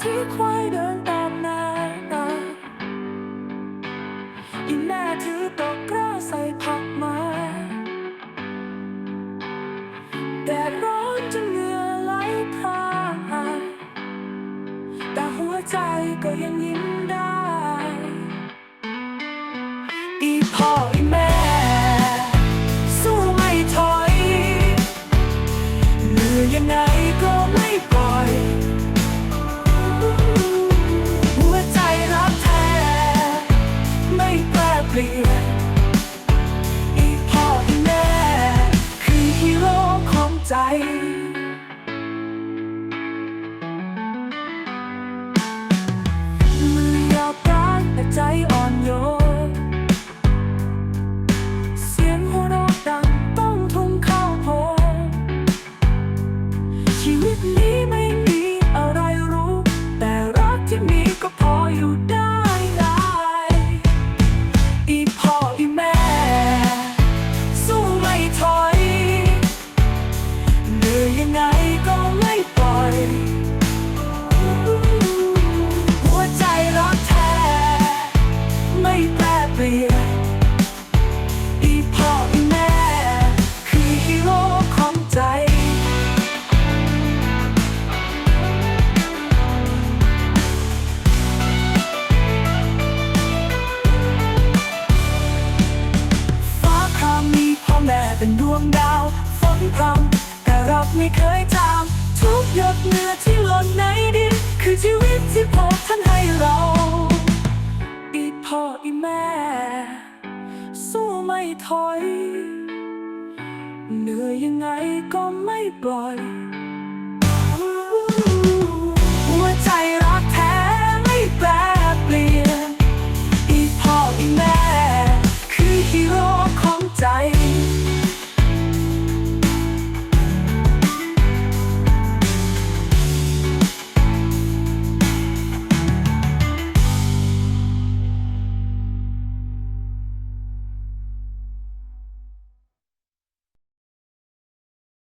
ที่ควายเดินตามนาอีแม่ถือตกกร้าใส่ผักมาแดดร้อนจนเหงื่อไหลพรากแต่หัวใจก็ยังยิ้มได้ อีพ่ออีแม่สู้ไม่ถอยเหนื่อยยังไงก็ไม่ปล่อย ข ลียนอีพ่ออีแม่ คือฮีโร่ของใจ ฟ้าครามมีพ่อแม่เป็นดวงดาวฝนพรำแต่เราไม่เคยจามทุกหยดเหงื่อที่หล่นในดินคือชีวิตที่พ่อท่านให้เรา อย เหนื่อยยังไงก็ไม่ปล่อยหัวใจรักแท้ไม่แปรเปลี่ยน อีพ่ออีแม่ คือฮีโร่ของใจ